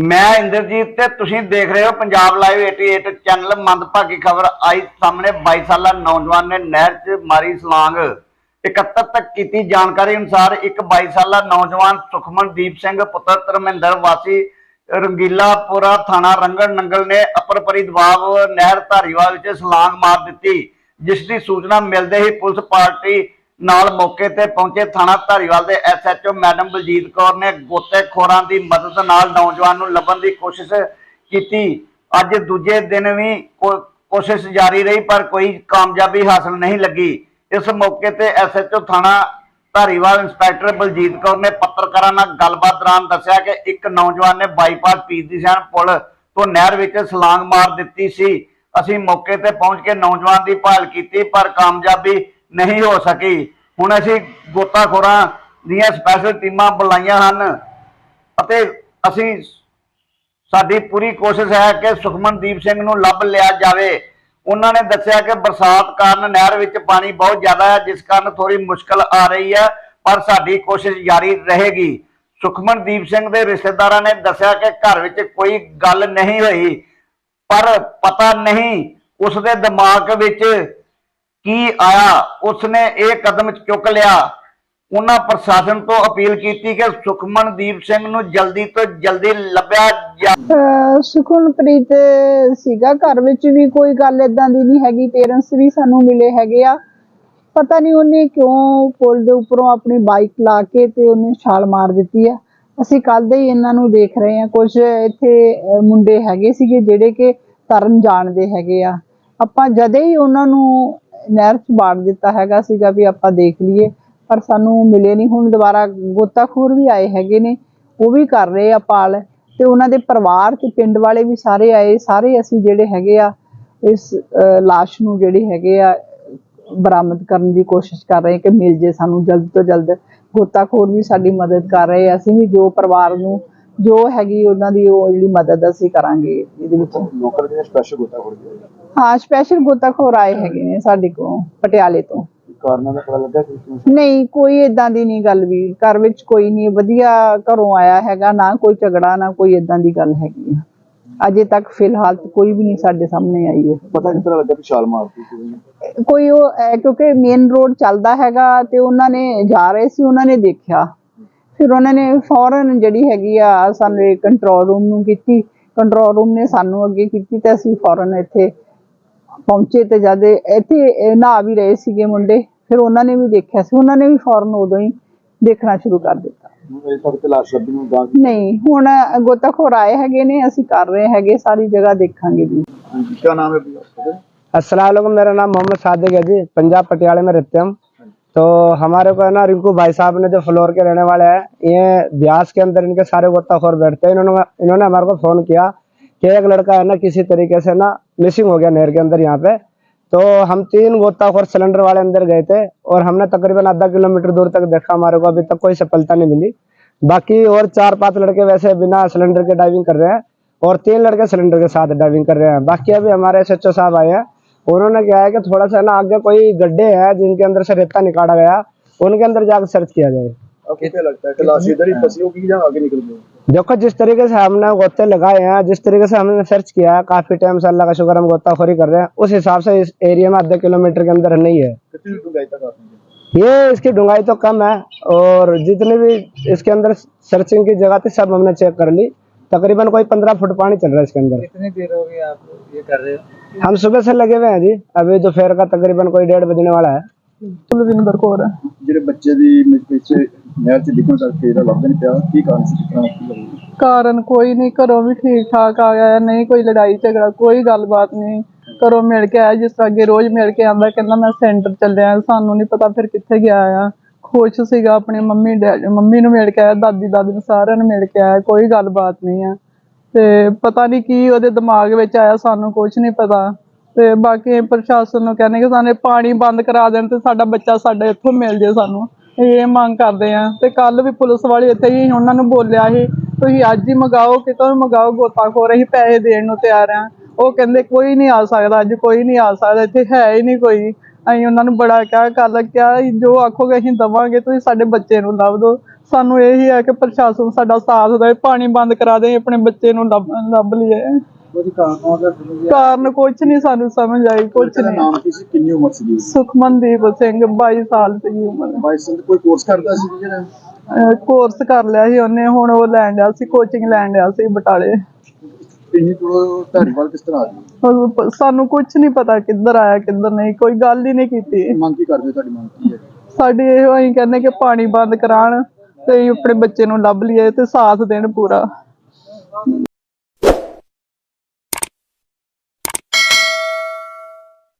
ਮੈਂ ਇੰਦਰਜੀਤ ਤੇ ਤੁਸੀਂ ਦੇਖ ਰਹੇ ਹੋ ਪੰਜਾਬ ਲਾਈਵ 88 ਚੈਨਲ ਮੰਦਭਾਗੀ ਖਬਰ। ਆਈ ਸਾਹਮਣੇ 22 ਸਾਲਾ ਨੌਜਵਾਨ ਨੇ ਨਹਿਰ 'ਚ ਮਾਰੀ ਸਲਾਂਗ। 71 ਤੱਕ ਕੀਤੀ ਜਾਣਕਾਰੀ ਅਨੁਸਾਰ ਇੱਕ 22 ਸਾਲਾ ਨੌਜਵਾਨ ਸੁਖਮਨਦੀਪ ਸਿੰਘ, ਪੁੱਤਰ ਧਰਮਿੰਦਰ ਵਾਸੀ ਰੰਗੀਲਾਪੁਰਾ ਥਾਣਾ ਰੰਗਣ ਨੰਗਲ ਨੇ ਅਪਰਪਰੀ ਪਰਿਦਵਾਬ ਨਹਿਰ ਧਾਰੀਵਾਲ ਵਿੱਚ ਸਲਾਂਗ ਮਾਰ ਦਿੱਤੀ, ਜਿਸ ਦੀ ਸੂਚਨਾ ਮਿਲਦੇ ਹੀ ਪੁਲਿਸ ਪਾਰਟੀ ਨਾਲ ਮੌਕੇ ਤੇ ਪਹੁੰਚੇ ਥਾਣਾ ਧਾਰੀਵਾਲ ਦੇ ਐਸਐਚਓ ਮੈਡਮ ਬਲਜੀਤ ਕੌਰ ਨੇ ਗੋਤੇਖੋਰਾਂ ਦੀ ਮਦਦ ਨਾਲ ਨੌਜਵਾਨ ਨੂੰ ਲੱਭਣ ਦੀ ਕੋਸ਼ਿਸ਼ ਕੀਤੀ। ਅੱਜ ਦੂਜੇ ਦਿਨ ਵੀ ਕੋਸ਼ਿਸ਼ ਜਾਰੀ ਰਹੀ, ਪਰ ਕੋਈ ਕਾਮਯਾਬੀ ਹਾਸਲ ਨਹੀਂ ਲੱਗੀ। ਇਸ ਮੌਕੇ ਤੇ ਐਸਐਚਓ ਥਾਣਾ ਧਾਰੀਵਾਲ ਇੰਸਪੈਕਟਰ ਬਲਜੀਤ ਕੌਰ ਨੇ ਪੱਤਰਕਾਰਾਂ ਨਾਲ ਗੱਲਬਾਤ ਦੌਰਾਨ ਦੱਸਿਆ ਕਿ ਇੱਕ ਨੌਜਵਾਨ ਨੇ ਬਾਈਪਾਸ ਪੀਦੀਸ਼ਾਨ ਪੁਲ ਤੋਂ ਨਹਿਰ ਵਿੱਚ ਸਲਾਂਗ ਮਾਰ ਦਿੱਤੀ ਸੀ। ਅਸੀਂ ਮੌਕੇ ਤੇ ਪਹੁੰਚ ਕੇ ਨੌਜਵਾਨ ਦੀ ਭਾਲ ਕੀਤੀ, ਪਰ ਕਾਮਯਾਬੀ ਨਹੀਂ ਹੋ ਸਕੀ। ਹੁਣ ਅਸੀਂ ਗੋਤਾਖੋਰਾਂ ਦੀਆਂ ਸਪੈਸ਼ਲ ਟੀਮਾਂ ਬੁਲਾਈਆਂ ਹਨ ਅਤੇ ਅਸੀਂ ਸਾਡੀ ਪੂਰੀ ਕੋਸ਼ਿਸ਼ ਹੈ ਕਿ ਸੁਖਮਨਦੀਪ ਸਿੰਘ ਨੂੰ ਲੱਭ ਲਿਆ ਜਾਵੇ। ਉਹਨਾਂ ਨੇ ਦੱਸਿਆ ਕਿ ਬਰਸਾਤ ਕਾਰਨ ਨਹਿਰ ਵਿੱਚ ਪਾਣੀ ਬਹੁਤ ਜ਼ਿਆਦਾ ਹੈ, ਜਿਸ ਕਾਰਨ ਥੋੜੀ ਮੁਸ਼ਕਲ ਆ ਰਹੀ ਹੈ, ਪਰ ਸਾਡੀ ਕੋਸ਼ਿਸ਼ ਜਾਰੀ ਰਹੇਗੀ। ਸੁਖਮਨਦੀਪ ਸਿੰਘ ਦੇ ਰਿਸ਼ਤੇਦਾਰਾਂ ਨੇ ਦੱਸਿਆ ਕਿ ਘਰ ਵਿੱਚ ਕੋਈ ਗੱਲ ਨਹੀਂ ਹੋਈ, ਪਰ ਪਤਾ ਨਹੀਂ ਉਸ ਦੇ ਦਿਮਾਗ ਵਿੱਚ ਕੀ ਆਇਆ? ਉਸਨੇ ਇਹ ਕਦਮ ਚੁੱਕ ਲਿਆ। ਉਹਨਾਂ ਪ੍ਰਸ਼ਾਸਨ ਤੋਂ ਅਪੀਲ ਕੀਤੀ ਕਿ ਸੁਖਮਨਦੀਪ ਸਿੰਘ ਨੂੰ ਜਲਦੀ ਤੋਂ ਜਲਦੀ ਲੱਭਿਆ ਜਾ ਅਹ ਸੀਗਾ ਘਰ ਵਿੱਚ ਵੀ ਕੋਈ ਗੱਲ ਇਦਾਂ ਦੀ ਨਹੀਂ ਹੈਗੀ। ਪੇਰੈਂਟਸ ਵੀ ਸਾਨੂੰ ਮਿਲੇ ਹੈਗੇ ਆ। ਪਤਾ ਨਹੀਂ ਉਹਨੇ ਕਿਉਂ ਪੁਲ ਦੇ ਉੱਪਰੋਂ ਆਪਣੀ ਬਾਈਕ ਲਾ ਕੇ ਤੇ ਉਹਨੇ ਛਾਲ ਮਾਰ ਦਿੱਤੀ ਆ। ਅਸੀਂ ਕੱਲ ਦੇ ਹੀ ਇਹਨਾਂ ਨੂੰ ਦੇਖ ਰਹੇ ਹਾਂ। ਕੁਝ ਇੱਥੇ ਮੁੰਡੇ ਹੈਗੇ ਸੀਗੇ ਜਿਹੜੇ ਕਿ ਤਰਨ ਜਾਣਦੇ ਹੈਗੇ ਆ। ਆਪਾਂ ਜਦੇ ਹੀ ਉਹਨਾਂ ਨੂੰ ਨਹਿਰ 'ਚ ਬਾੜ ਦਿੱਤਾ ਹੈਗਾ ਸੀਗਾ ਵੀ ਆਪਾਂ ਦੇਖ ਲਈਏ ਪਰ ਸਾਨੂੰ ਮਿਲੇ ਨਹੀਂ ਹੁਣ ਦੁਬਾਰਾ ਗੋਤਾਖੋਰ ਵੀ ਆਏ ਹੈਗੇ ਨੇ ਉਹ ਵੀ ਕਰ ਰਹੇ ਆ ਪਾਲ। ਤੇ ਉਹਨਾਂ ਦੇ ਪਰਿਵਾਰ ਤੇ ਪਿੰਡ ਵਾਲੇ ਵੀ ਸਾਰੇ ਆਏ ਸਾਰੇ ਅਸੀਂ ਜਿਹੜੇ ਹੈਗੇ ਆ ਇਸ ਅਹ, ਨੂੰ ਜਿਹੜੇ ਹੈਗੇ ਆ ਬਰਾਮਦ ਕਰਨ ਦੀ ਕੋਸ਼ਿਸ਼ ਕਰ ਰਹੇ ਕਿ ਮਿਲ ਜੇ ਸਾਨੂੰ ਜਲਦ ਤੋਂ ਜਲਦ। ਗੋਤਾਖੋਰ ਵੀ ਸਾਡੀ ਮਦਦ ਕਰ ਰਹੇ ਅਸੀਂ ਵੀ ਜੋ ਪਰਿਵਾਰ ਨੂੰ ਜੋ ਹੈਗੀ ਉਹਨਾਂ ਦੀ ਉਹ ਜਿਹੜੀ ਮਦਦ ਅਸੀਂ ਕਰਾਂਗੇ। ਇਹਦੇ ਵਿੱਚ ਲੋਕਲ ਜਿਹੜੇ ਸਪੈਸ਼ਲ ਗੋਤਾ ਹਾਂ ਸਪੈਸ਼ਲ ਗੋਤਾਖੋਰ ਆਏ ਹੈਗੇ ਨੇ ਸਾਡੇ ਕੋਲ ਪਟਿਆਲੇ ਤੋਂ। ਕਾਰਨਾਂ ਦਾ ਪਤਾ ਲੱਗਾ ਕਿ ਕਿਉਂ ਨਹੀਂ ਕੋਈ ਇਦਾਂ ਦੀ ਨਹੀਂ ਗੱਲ ਵੀ ਘਰ ਵਿੱਚ ਕੋਈ ਨਹੀਂ ਵਧੀਆ ਘਰੋਂ ਆਇਆ ਹੈਗਾ ਨਾ ਕੋਈ ਝਗੜਾ ਨਾ ਕੋਈ ਇਦਾਂ ਦੀ ਗੱਲ ਹੈਗੀ ਆ। ਅਜੇ ਤੱਕ ਫਿਲਹਾਲ ਤਾਂ ਕੋਈ ਵੀ ਨਹੀਂ ਸਾਡੇ ਸਾਹਮਣੇ ਆਈ ਹੈ। ਪਤਾ ਕਿਸ ਤਰ੍ਹਾਂ ਲੱਗਾ ਕਿ ਛਾਲ ਮਾਰਤੀ ਸੀ ਕੋਈ ਉਹ ਅਹ, ਕਿਉਂਕਿ ਮੇਨ ਰੋਡ ਚੱਲਦਾ ਹੈਗਾ ਤੇ ਉਹਨਾਂ ਨੇ ਜਾ ਰਹੇ ਸੀ ਉਹਨਾਂ ਨੇ ਦੇਖਿਆ। ਫਿਰ ਉਹਨਾਂ ਨੇ ਫੌਰਨ ਜਿਹੜੀ ਹੈਗੀ ਆ ਸਾਨੂੰ ਕੰਟਰੋਲ ਰੂਮ ਨੂੰ ਕੀਤੀ। ਕੰਟਰੋਲ ਰੂਮ ਨੇ ਸਾਨੂੰ ਅੱਗੇ ਕੀਤੀ ਤੇ ਅਸੀਂ ਫੌਰਨ ਇੱਥੇ ਪਹੁੰਚੇ ਤੇ ਜਦ ਇੱਥੇ ਇਹ ਨਹਾ ਵੀ ਰਹੇ ਸੀਗੇ ਮੁੰਡੇ ਫਿਰ ਉਹਨਾਂ ਨੇ ਵੀ ਦੇਖਿਆ ਸੀ ਉਹਨਾਂ ਨੇ ਵੀ ਫੌਰਨ ਉਦੋਂ ਹੀ ਦੇਖਣਾ ਸ਼ੁਰੂ ਕਰ ਦਿੱਤਾ ਅਜੇ ਤੱਕ ਤੇ ਲਾਸ਼ ਲੱਭੀ ਨੂੰ ਗਾਂ ਨਹੀਂ ਹੁਣ ਗੋਤਾਖੋਰ ਆਏ ਹੈਗੇ ਨੇ ਅਸੀਂ ਕਰ ਰਹੇ ਹੈਗੇ ਸਾਰੀ ਜਗ੍ਹਾ ਦੇਖਾਂਗੇ ਜੀ ਕੀ ਨਾਮ ਹੈ ਭਈਆ अस्सलाम मेरा नाम मोहम्मद सादिक है जी पंजाब पटियाले में रहते हम तो हमारे को है ना रिंकू भाई साहब ने जो फ्लोर के रहने वाले हैं ये ब्यास के अंदर इनके सारे गोताखोर बैठते हैं इन्होंने इन्होंने हमारे को फोन किया कि एक लड़का है ना किसी तरीके से ना मिसिंग हो गया नहर के अंदर यहाँ पे। तो हम तीन गोताखोर सिलेंडर वाले अंदर गए थे और हमने तकरीबन आधा किलोमीटर दूर तक देखा हमारे को। अभी तक कोई सफलता नहीं मिली। बाकी और चार पाँच लड़के वैसे बिना सिलेंडर के डाइविंग कर रहे हैं और तीन लड़के सिलेंडर के साथ डाइविंग कर रहे हैं। बाकी अभी हमारे एसएचओ साहब आए हैं। उन्होंने क्या है कि थोड़ा सा ना आगे कोई गड्ढे हैं जिनके अंदर से रेता निकाला गया। उनके अंदर जाकर सर्च किया जाए। लगता है? देखो जिस तरीके से हमने गोते लगाए हैं जिस तरीके से हमने सर्च किया है काफ़ी टाइम से अल्लाह का शुक्र हम गोताखोरी कर रहे हैं उस हिसाब से इस एरिया में आधे किलोमीटर के अंदर नहीं है। ये इसकी डूंगाई तो कम है और जितने भी इसके अंदर सर्चिंग की जगह थी सब हमने चेक कर ली। तकरीबन कोई पंद्रह फुट पानी चल रहा है इसके अंदर। कितनी देर हो गई आप ये कर रहे हो? हम सुबह से लगे हुए हैं जी अभी दोपहर का तकरीबन कोई डेढ़ बजने वाला है। दिन भर को हो रहा है। बच्चे ਨਹਿਰ ਚ ਡਿੱਗਣ ਕਰਕੇ ਇਹਦਾ ਲੱਭ ਨਹੀਂ ਪਿਆ, ਕੀ ਕਾਰਨ ਸੀ ਕਿਤਨਾ ਕੀ ਲੱਗਦਾ ਕਾਰਨ ਕੋਈ ਨਹੀਂ, ਘਰੋਂ ਵੀ ਠੀਕ ਠਾਕ ਆ ਗਿਆ, ਨਹੀਂ ਕੋਈ ਲੜਾਈ ਝਗੜਾ, ਕੋਈ ਗੱਲਬਾਤ ਨਹੀਂ। ਘਰੋਂ ਮਿਲ ਕੇ ਆਇਆ, ਜਿਸ ਤਰ੍ਹਾਂ ਅੱਗੇ ਰੋਜ਼ ਮਿਲ ਕੇ ਆਂਦਾ, ਕਹਿੰਦਾ ਮੈਂ ਸੈਂਟਰ ਚੱਲਿਆ, ਸਾਨੂੰ ਨਹੀਂ ਪਤਾ ਫਿਰ ਕਿੱਥੇ ਗਿਆ ਆ। ਖੁਸ਼ ਸੀਗਾ ਆਪਣੀ ਮੰਮੀ ਡੈਡੀ ਮੰਮੀ ਨੂੰ ਮਿਲ ਕੇ ਆਇਆ, ਦਾਦੀ ਦਾਦੀ ਨੂੰ ਸਾਰਿਆਂ ਨੂੰ ਮਿਲ ਕੇ ਆਇਆ, ਕੋਈ ਗੱਲਬਾਤ ਨਹੀਂ ਆ। ਤੇ ਪਤਾ ਨਹੀਂ ਕੀ ਉਹਦੇ ਦਿਮਾਗ ਵਿੱਚ ਆਇਆ, ਸਾਨੂੰ ਕੁਝ ਨਹੀਂ ਪਤਾ। ਤੇ ਬਾਕੀ ਪ੍ਰਸ਼ਾਸਨ ਨੂੰ ਕਹਿੰਦੇ ਕਿ ਸਾਨੂੰ ਪਾਣੀ ਬੰਦ ਕਰਾ ਦੇਣ ਤੇ ਸਾਡਾ ਬੱਚਾ ਸਾਡੇ ਇੱਥੋਂ ਮਿਲ ਜੇ ਸਾਨੂੰ। ਇਹ ਮੰਗ ਕਰਦੇ ਆ ਤੇ ਕੱਲ ਵੀ ਪੁਲਿਸ ਵਾਲੇ ਇੱਥੇ ਹੀ ਉਹਨਾਂ ਨੂੰ ਬੋਲਿਆ ਸੀ, ਤੁਸੀਂ ਅੱਜ ਹੀ ਮੰਗਾਓ, ਕਿਤੋਂ ਵੀ ਮੰਗਾਓ, ਗੋਤਾਖੋਰ, ਅਸੀਂ ਪੈਸੇ ਦੇਣ ਨੂੰ ਤਿਆਰ ਆ ਉਹ ਕਹਿੰਦੇ, ਕੋਈ ਨਹੀਂ ਆ ਸਕਦਾ, ਅੱਜ ਕੋਈ ਨਹੀਂ ਆ ਸਕਦਾ, ਇੱਥੇ ਹੈ ਹੀ ਨਹੀਂ ਕੋਈ। ਅਸੀਂ ਉਹਨਾਂ ਨੂੰ ਬੜਾ ਕਿਹਾ ਕੱਲ ਕਿਹਾ ਜੋ ਆਖੋਗੇ ਅਸੀਂ ਦਵਾਂਗੇ, ਤੁਸੀਂ ਸਾਡੇ ਬੱਚੇ ਨੂੰ ਲੱਭ ਦਿਓ। ਸਾਨੂੰ ਇਹੀ ਹੈ ਕਿ ਪ੍ਰਸ਼ਾਸਨ ਸਾਡਾ ਸਾਥ ਦੇ ਪਾਣੀ ਬੰਦ ਕਰਾ ਦੇ ਆਪਣੇ ਬੱਚੇ ਨੂੰ ਲੱਭ ਲੱਭ ਲਈਏ। ਉਹਦੀ ਕਾਰ ਕੌਣ ਦਾ ਸਮਝ ਕਾਰਨ ਕੁਝ ਨਹੀਂ ਸਾਨੂੰ ਸਮਝ ਆਈ ਕੁਝ ਨਹੀਂ। ਨਾਮ ਕੀ ਸੀ? ਕਿੰਨੀ ਉਮਰ ਸੀ ਸੁਖਮਨਦੀਪ ਸਿੰਘ 22 ਸਾਲ ਦੀ ਉਮਰ। ਬਾਈਸ ਸਾਲ ਕੋਈ ਕੋਰਸ ਕਰਦਾ ਸੀ ਜਿਹੜਾ? ਕੋਰਸ ਕਰ ਲਿਆ ਸੀ ਉਹਨੇ ਹੁਣ ਉਹ ਲੈਣ ਡਿਆ ਸੀ ਕੋਚਿੰਗ ਲੈਣ ਡਿਆ ਸੀ ਬਟਾਲੇ। ਇੰਨੀ ਤੋਂ ਧਾਰੀਵਾਲ ਕਿਸ ਤਰ੍ਹਾਂ ਆ ਗਈ ਸਾਨੂੰ ਕੁਝ ਨਹੀਂ ਪਤਾ ਕਿੱਧਰ ਆਇਆ ਕਿੱਧਰ ਨਹੀਂ ਕੋਈ ਗੱਲ ਹੀ ਨਹੀਂ ਕੀਤੀ। ਮੰਗ ਕੀ ਕਰਦੇ? ਤੁਹਾਡੀ ਮੰਗ ਕੀ ਹੈ? ਸਾਡੀ ਇਹੋ ਅਸੀਂ ਕਹਿੰਦੇ ਕਿ ਪਾਣੀ ਬੰਦ ਕਰਾਉਣ ਤੇ ਆਪਣੇ ਬੱਚੇ ਨੂੰ ਲੱਭ ਲਈਏ ਤੇ ਸਾਥ ਦੇਣ ਪੂਰਾ।